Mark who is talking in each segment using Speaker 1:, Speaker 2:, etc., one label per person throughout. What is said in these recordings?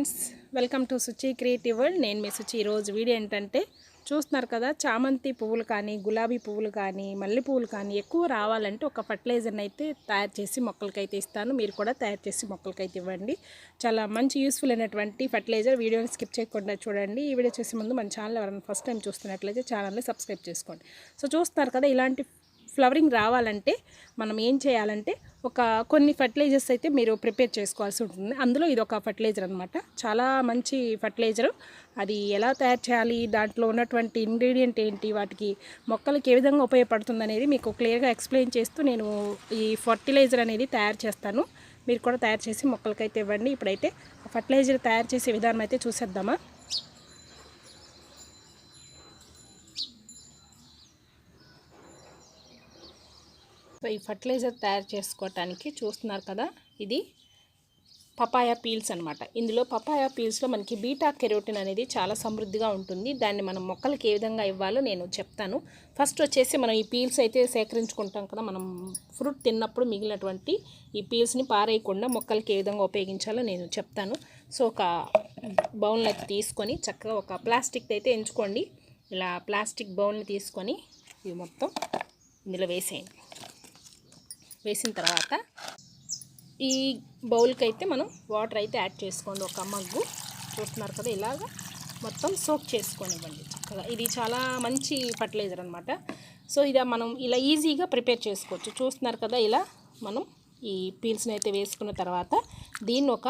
Speaker 1: Friends welcome to Suchi creative world. నేను మీ సుచి. ఈరోజు వీడియో ఏంటంటే చూస్తున్నారు కదా చామంతి పువ్వులు కానీ గులాబీ పువ్వులు కానీ మల్లె పువ్వులు కానీ ఎక్కువ రావాలంటే ఒక ఫర్టిలైజర్ని అయితే తయారు చేసి మొక్కలకైతే ఇస్తాను. మీరు కూడా తయారు చేసి మొక్కలకైతే ఇవ్వండి. చాలా మంచి యూస్ఫుల్ అయినటువంటి ఫర్టిలైజర్ వీడియోని స్కిప్ చేయకుండా చూడండి. ఈ వీడియో చేసే ముందు మన ఛానల్ ఎవరైనా ఫస్ట్ టైం చూస్తున్నట్లయితే ఛానల్ని సబ్స్క్రైబ్ చేసుకోండి. సో చూస్తున్నారు కదా ఇలాంటి ఫ్లవరింగ్ రావాలంటే మనం ఏం చేయాలంటే ఒక కొన్ని ఫర్టిలైజర్స్ అయితే మీరు ప్రిపేర్ చేసుకోవాల్సి ఉంటుంది. అందులో ఇది ఒక ఫర్టిలైజర్ అనమాట చాలా మంచి ఫర్టిలైజర్ అది ఎలా తయారు చేయాలి? దాంట్లో ఉన్నటువంటి ఇంగ్రీడియంట్ ఏంటి? వాటికి మొక్కలకి ఏ విధంగా ఉపయోగపడుతుంది అనేది మీకు క్లియర్గా ఎక్స్ప్లెయిన్ చేస్తూ నేను ఈ ఫర్టిలైజర్ అనేది తయారు చేస్తాను. మీరు కూడా తయారు చేసి మొక్కలకైతే ఇవ్వండి. ఇప్పుడైతే ఫర్టిలైజర్ తయారు చేసే విధానం అయితే చూసేద్దామా? ఈ ఫర్టిలైజర్ తయారు చేసుకోవటానికి చూస్తున్నారు కదా? ఇది పపాయా పీల్స్ అనమాట ఇందులో పపాయా పీల్స్లో మనకి బీటా కెరోటిన్ అనేది చాలా సమృద్ధిగా ఉంటుంది. దాన్ని మనం మొక్కలకి ఏ విధంగా ఇవ్వాలో నేను చెప్తాను. ఫస్ట్ వచ్చేసి మనం ఈ పీల్స్ అయితే సేకరించుకుంటాం కదా మనం ఫ్రూట్ తిన్నప్పుడు మిగిలినటువంటి ఈ పీల్స్ని పారేయకుండా మొక్కలకి ఏ విధంగా ఉపయోగించాలో నేను చెప్తాను. సో ఒక బౌల్ని అయితే తీసుకొని చక్కగా ఒక ప్లాస్టిక్ అయితే ఎంచుకోండి. ఇలా ప్లాస్టిక్ బౌల్ని తీసుకొని ఇవి మొత్తం ఇందులో వేసేయండి. వేసిన తర్వాత ఈ బౌల్కి అయితే మనం వాటర్ అయితే యాడ్ చేసుకోండి. ఒక మగ్గు. చూస్తున్నారు కదా ఇలాగ మొత్తం సోక్ చేసుకొనివ్వండి. చక్కగా. ఇది చాలా మంచి ఫర్టిలైజర్ అనమాట సో ఇది మనం ఇలా ఈజీగా ప్రిపేర్ చేసుకోవచ్చు. చూస్తున్నారు కదా ఇలా మనం ఈ పీల్స్ని అయితే వేసుకున్న తర్వాత దీన్ని ఒక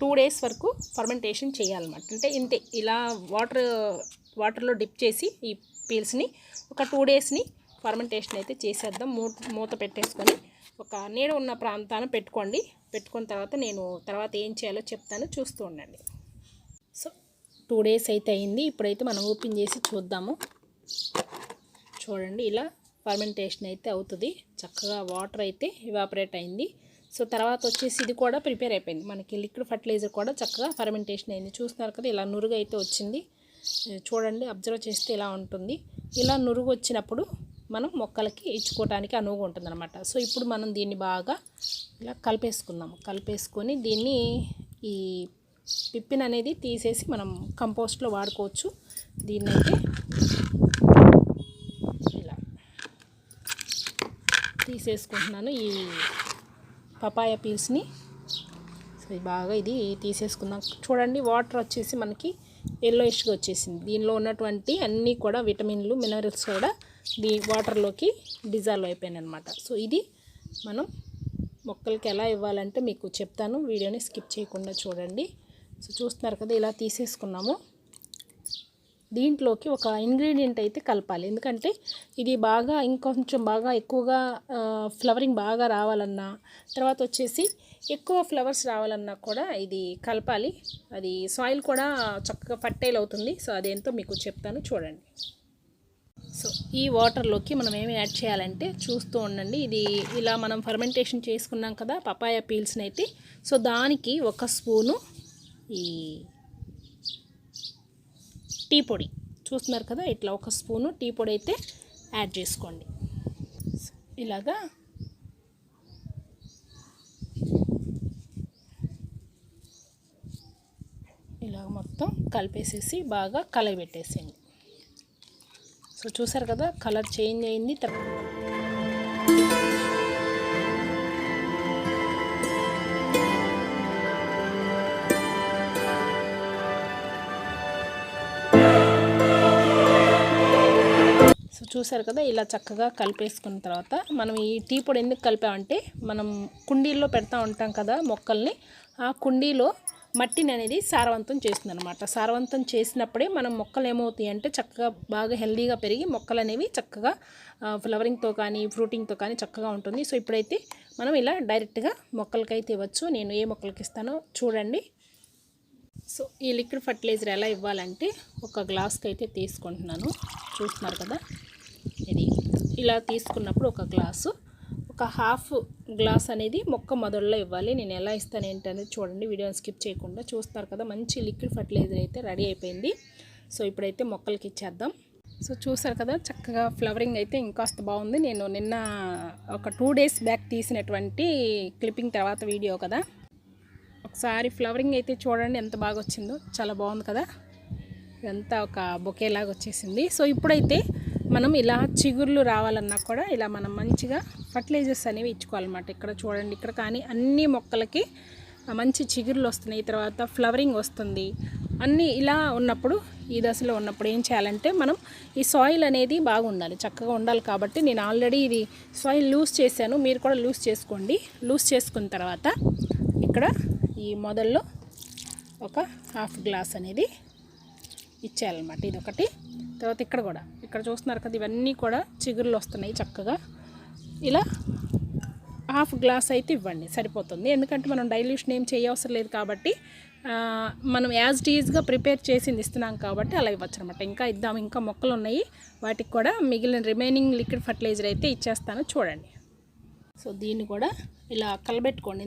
Speaker 1: టూ డేస్ వరకు ఫర్మెంటేషన్ చేయాలన్నమాట. అంటే ఇంతే. ఇలా వాటర్ వాటర్లో డిప్ చేసి ఈ పీల్స్ని ఒక టూ డేస్ని ఫర్మెంటేషన్ అయితే చేసేద్దాం. మూత మూత పెట్టేసుకొని ఒక నీడ ఉన్న ప్రాంతాన్ని పెట్టుకోండి. పెట్టుకున్న తర్వాత నేను తర్వాత ఏం చేయాలో చెప్తాను. చూస్తూ ఉండండి. సో టూ డేస్ అయితే అయింది. ఇప్పుడైతే మనం ఓపెన్ చేసి చూద్దాము. చూడండి ఇలా ఫర్మెంటేషన్ అయితే అవుతుంది. చక్కగా వాటర్ అయితే ఇవాపరేట్ అయింది. సో తర్వాత వచ్చేసి ఇది కూడా ప్రిపేర్ అయిపోయింది. మనకి లిక్విడ్ ఫర్టిలైజర్ కూడా చక్కగా ఫర్మెంటేషన్ అయింది. చూస్తున్నారు కదా ఇలా నురుగు అయితే వచ్చింది. చూడండి అబ్జర్వ్ చేస్తే ఇలా ఉంటుంది. ఇలా నురుగు వచ్చినప్పుడు మనం మొక్కలకి ఇచ్చుకోవడానికి అనువుగా ఉంటుందన్నమాట. సో ఇప్పుడు మనం దీన్ని బాగా ఇలా కలిపేసుకుందాం కలిపేసుకొని దీన్ని ఈ పిప్పిన్ అనేది తీసేసి మనం కంపోస్ట్లో వాడుకోవచ్చు. దీన్నైతే ఇలా తీసేసుకుంటున్నాను. ఈ పపాయ పీల్స్ని. సో ఇది బాగా ఇది తీసేసుకుందాం. చూడండి వాటర్ వచ్చేసి మనకి ఎల్లోయిష్గా వచ్చేసింది. దీనిలో ఉన్నటువంటి అన్నీ కూడా విటమిన్లు మినరల్స్ కూడా దీ వాటర్లోకి డిజాల్వ్ అయిపోయినాయి అనమాట సో ఇది మనం మొక్కలకి ఎలా ఇవ్వాలంటే మీకు చెప్తాను. వీడియోని స్కిప్ చేయకుండా చూడండి. సో చూస్తున్నారు కదా ఇలా తీసేసుకున్నాము. దీంట్లోకి ఒక ఇంగ్రీడియంట్ అయితే కలపాలి. ఎందుకంటే ఇది బాగా ఇంకొంచెం బాగా ఎక్కువగా ఫ్లవరింగ్ బాగా రావాలన్నా తర్వాత వచ్చేసి ఎక్కువ ఫ్లవర్స్ రావాలన్నా కూడా ఇది కలపాలి. అది సాయిల్ కూడా చక్కగా ఫర్టైల్ అవుతుంది. సో అదేంతో మీకు చెప్తాను. చూడండి. సో ఈ వాటర్లోకి మనం ఏమి యాడ్ చేయాలంటే చూస్తూ ఉండండి. ఇది ఇలా మనం ఫర్మెంటేషన్ చేసుకున్నాం కదా పపాయ పీల్స్ని అయితే సో దానికి ఒక స్పూను ఈ టీ పొడి. చూస్తున్నారు కదా ఇట్లా ఒక స్పూను టీ పొడి అయితే యాడ్ చేసుకోండి. ఇలాగా ఇలాగ మొత్తం కలిపేసేసి బాగా కలగబెట్టేసేయండి. సో చూసారు కదా కలర్ చేంజ్ అయింది తప్పకుండా చూసారు కదా ఇలా చక్కగా కలిపేసుకున్న తర్వాత మనం ఈ టీ పొడి ఎందుకు కలిపామంటే మనం కుండీల్లో పెడతా ఉంటాం కదా మొక్కల్ని ఆ కుండీలో మట్టిని అనేది సారవంతం చేస్తుంది అనమాట సారవంతం చేసినప్పుడే మనం మొక్కలు ఏమవుతాయి అంటే చక్కగా బాగా హెల్దీగా పెరిగి మొక్కలు అనేవి చక్కగా ఫ్లవరింగ్తో కానీ ఫ్రూటింగ్తో కానీ చక్కగా ఉంటుంది. సో ఇప్పుడైతే మనం ఇలా డైరెక్ట్గా మొక్కలకైతే ఇవ్వచ్చు. నేను ఏ మొక్కలకి ఇస్తానో చూడండి. సో ఈ లిక్విడ్ ఫర్టిలైజర్ ఎలా ఇవ్వాలంటే ఒక గ్లాస్కి అయితే తీసుకుంటున్నాను. చూస్తున్నారు కదా? ఇలా తీసుకున్నప్పుడు ఒక గ్లాసు ఒక హాఫ్ గ్లాస్ అనేది మొక్క మొదల్లో ఇవ్వాలి. నేను ఎలా ఇస్తాను ఏంటనేది చూడండి. వీడియోని స్కిప్ చేయకుండా చూస్తారు కదా. మంచి లిక్విడ్ ఫర్టిలైజర్ అయితే రెడీ అయిపోయింది. సో ఇప్పుడైతే మొక్కలకి ఇచ్చేద్దాం. సో చూసారు కదా చక్కగా ఫ్లవరింగ్ అయితే ఇంకాస్త బాగుంది. నేను నిన్న ఒక టూ డేస్ బ్యాక్ తీసినటువంటి క్లిప్పింగ్ తర్వాత వీడియో కదా. ఒకసారి ఫ్లవరింగ్ అయితే చూడండి ఎంత బాగా వచ్చిందో చాలా బాగుంది కదా. ఇదంతా ఒక బొకేలాగా వచ్చేసింది. సో ఇప్పుడైతే మనం ఇలా చిగుర్లు రావాలన్నా కూడా ఇలా మనం మంచిగా ఫర్టిలైజర్స్ అనేవి ఇచ్చుకోవాలన్నమాట. ఇక్కడ చూడండి ఇక్కడ కానీ అన్ని మొక్కలకి మంచి చిగుర్లు వస్తున్నాయి. తర్వాత ఫ్లవరింగ్ వస్తుంది. అన్నీ ఇలా ఉన్నప్పుడు ఈ దశలో ఉన్నప్పుడు ఏం చేయాలంటే మనం ఈ సాయిల్ అనేది బాగుండాలి చక్కగా ఉండాలి కాబట్టి నేను ఆల్రెడీ ఇది సాయిల్ లూజ్ చేశాను. మీరు కూడా లూజ్ చేసుకోండి. లూజ్ చేసుకున్న తర్వాత ఇక్కడ ఈ మొదల్లో ఒక హాఫ్ గ్లాస్ అనేది ఇచ్చేయాలన్నమాట. ఇది ఒకటి తర్వాత ఇక్కడ కూడా ఇక్కడ చూస్తున్నారు కదా ఇవన్నీ కూడా చిగురులు వస్తున్నాయి చక్కగా. ఇలా హాఫ్ గ్లాస్ అయితే ఇవ్వండి సరిపోతుంది. ఎందుకంటే మనం డైల్యూషన్ ఏం చేయవసరం లేదు కాబట్టి మనం యాజ్ టీజ్గా ప్రిపేర్ చేసింది ఇస్తున్నాం కాబట్టి అలా ఇవ్వచ్చు అనమాట ఇంకా ఇద్దాం ఇంకా మొక్కలు ఉన్నాయి. వాటికి కూడా మిగిలిన రిమైనింగ్ లిక్విడ్ ఫర్టిలైజర్ అయితే ఇచ్చేస్తాను చూడండి. సో దీన్ని కూడా ఇలా కలబెట్టుకోండి.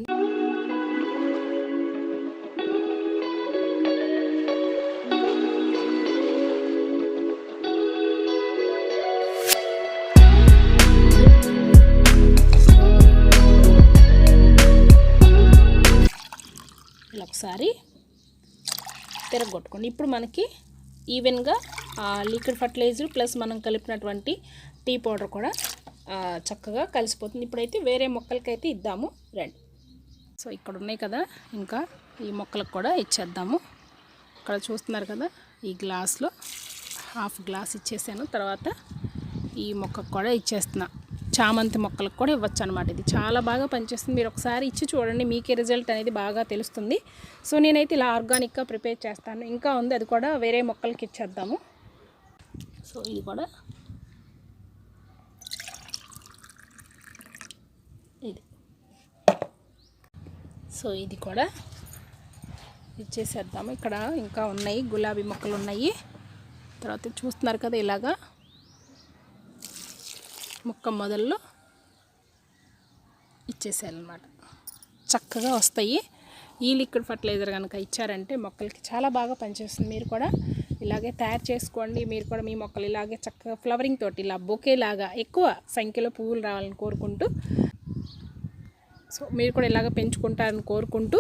Speaker 1: ఒకసారి తిరగొట్టుకోండి. ఇప్పుడు మనకి ఈవెన్గా లిక్విడ్ ఫర్టిలైజర్ ప్లస్ మనం కలిపినటువంటి టీ పౌడర్ కూడా చక్కగా కలిసిపోతుంది. ఇప్పుడైతే వేరే మొక్కలకైతే ఇద్దాము. రండి. సో ఇక్కడ ఉన్నాయి కదా ఇంకా ఈ మొక్కలకు కూడా ఇచ్చేద్దాము. ఇక్కడ చూస్తున్నారు కదా ఈ గ్లాస్లో హాఫ్ గ్లాస్ ఇచ్చేసాను. తర్వాత ఈ మొక్కకు కూడా ఇచ్చేస్తున్నా. చామంతి మొక్కలకు కూడా ఇవ్వచ్చు అనమాట ఇది చాలా బాగా పనిచేస్తుంది. మీరు ఒకసారి ఇచ్చి చూడండి మీకే రిజల్ట్ అనేది బాగా తెలుస్తుంది. సో నేనైతే ఇలా ఆర్గానిక్గా ప్రిపేర్ చేస్తాను. ఇంకా ఉంది అది కూడా వేరే మొక్కలకి ఇచ్చేద్దాము. సో ఇది కూడా ఇది. సో ఇది కూడా ఇచ్చేసేద్దాము. ఇక్కడ ఇంకా ఉన్నాయి గులాబీ మొక్కలు ఉన్నాయి. తర్వాత చూస్తున్నారు కదా ఇలాగా. మొక్క మొదల్లో ఇచ్చేసేయాలన్నమాట. చక్కగా వస్తాయి. ఈ లిక్విడ్ ఫర్టిలైజర్ కనుక ఇచ్చారంటే మొక్కలకి చాలా బాగా పనిచేస్తుంది. మీరు కూడా ఇలాగే తయారు చేసుకోండి. మీరు కూడా మీ మొక్కలు ఇలాగే చక్కగా ఫ్లవరింగ్ తోటి ఇలా బొకే లాగా ఎక్కువ సంఖ్యలో పువ్వులు రావాలని కోరుకుంటూ సో మీరు కూడా ఇలాగ పెంచుకుంటారని కోరుకుంటూ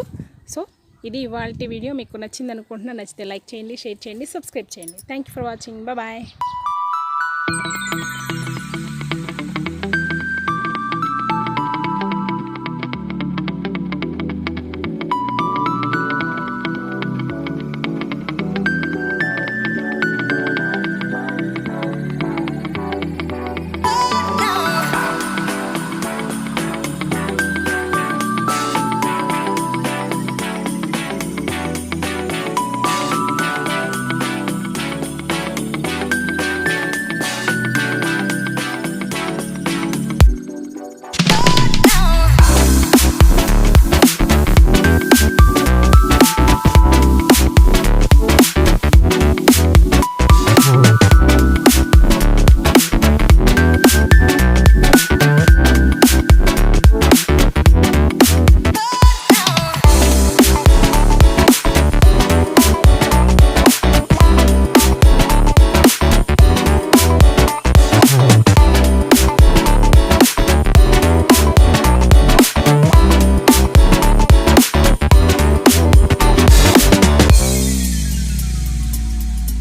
Speaker 1: సో ఇది ఇవాళ వీడియో. మీకు నచ్చింది అనుకుంటున్నా నచ్చితే లైక్ చేయండి షేర్ చేయండి సబ్స్క్రైబ్ చేయండి. Thank you for watching bye